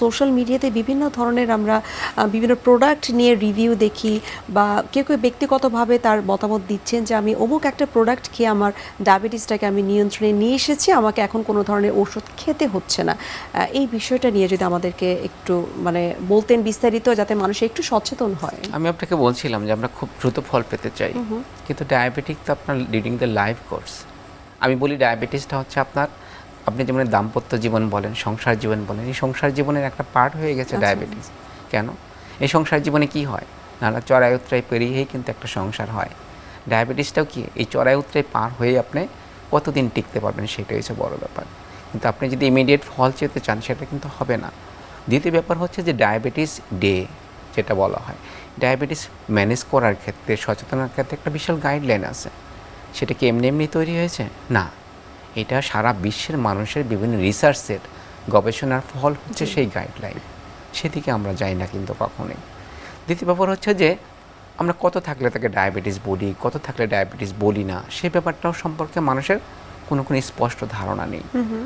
Social মিডিয়াতে বিভিন্ন ধরনের আমরা বিভিন্ন প্রোডাক্ট নিয়ে রিভিউ দেখি বা কেউ কেউ ব্যক্তিগতভাবে তার মতামত দিচ্ছেন যে আমি অমুক একটা প্রোডাক্ট খেয়ে আমার ডায়াবেটিসটাকে আমি নিয়ন্ত্রণে নিয়ে এসেছি আমাকে এখন কোনো ধরনের ওষুধ খেতে হচ্ছে না। এই বিষয়টা নিয়ে যদি আমাদেরকে একটু মানে বলতেন বিস্তারিত যাতে মানুষ একটু সচেতন হয়। আমি আপনাকে বলছিলাম যে আমরা খুব দ্রুত ফল পেতে চাই। কিন্তু ডায়াবেটিক তো আপনার লিডিং দ্য লাইফ কোর্স আমি বলি ডায়াবেটিসটা হচ্ছে আপনার আপনি যেমন দাম্পত্য জীবন বলেন সংসার জীবন বলেন এই সংসার জীবনের একটা পার্ট হয়ে গেছে ডায়াবেটিস কেন? এই সংসার জীবনে কি হয়? নানা চড়াই উত্তরাই পেরিয়েই কিন্তু একটা সংসার হয়। ডায়াবেটিসটাও কি? এই চড়াই উত্তরাই পার হয়ে আপনি কতদিন টিকতে পারবেন সেটা হচ্ছে বড় ব্যাপার। কিন্তু আপনি যদি ইমিডিয়েট ফল চেতে চান সেটা কিন্তু হবে না। দ্বিতীয় ব্যাপার হচ্ছে যে ডায়াবেটিস ডে যেটা বলা হয়। ডায়াবেটিস ম্যানেজ করার ক্ষেত্রে সচেতনার ক্ষেত্রে একটা বিশাল গাইডলাইন আছে। সেটা কি এমনি এমনি তৈরি হয়েছে? না। এটা সারা বিশ্বের মানুষের বিভিন্ন রিসার্চের গবেষণার ফল হচ্ছে সেই গাইডলাইন সেদিকে আমরা যাই না কিন্তু কখনোই। দ্বিতীয় ব্যাপার হচ্ছে যে আমরা কত থাকলে তাকে ডায়াবেটিস বলি কত থাকলে ডায়াবেটিস বলি না সে ব্যাপারটাও সম্পর্কে মানুষের কোনো কোনো স্পষ্ট ধারণা নেই।